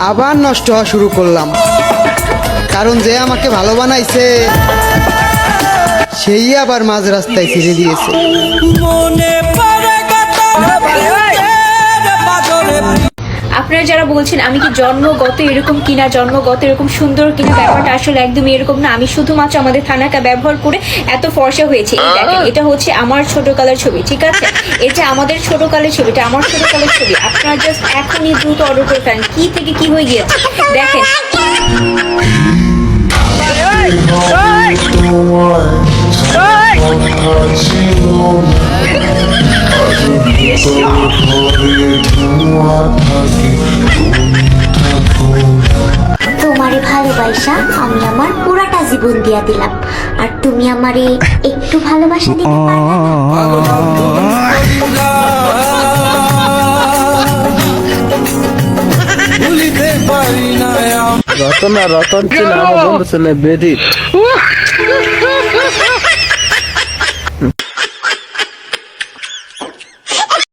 আবার নষ্ট হওয়া শুরু করলাম। কারণ যে আমাকে ভালো বানাইছে, সেই আবার মাঝ রাস্তায় ছেড়ে দিয়েছে। আপনারা যারা বলছেন আমি কি জন্মগত এরকম কিনা জন্মগত এরকম সুন্দর কিনা ব্যাপারটা আসলে একদমই এরকম না আমি শুধুমাত্র আমাদের থানাকা ব্যবহার করে এত ফর্সা হয়েছে দেখেন এটা হচ্ছে আমার ছোট কালের ছবি ঠিক আছে এটা আমাদের ছোট কালের ছবি এটা আমার ছোট কালের ছবি আপনারা জাস্ট এখনই দ্রুত অর্ডার করে ফেলেন কি থেকে কি হয়ে গিয়েছে দেখেন তোমারে ভালোবাসা আমি আমার পুরাটা জীবন দিয়া দিলাম। আর তুমি আমারে একটু ভালোবাসা দিতে পারবে রতন আর রতন ছিল আমার বন্ধু ছিল বেদি।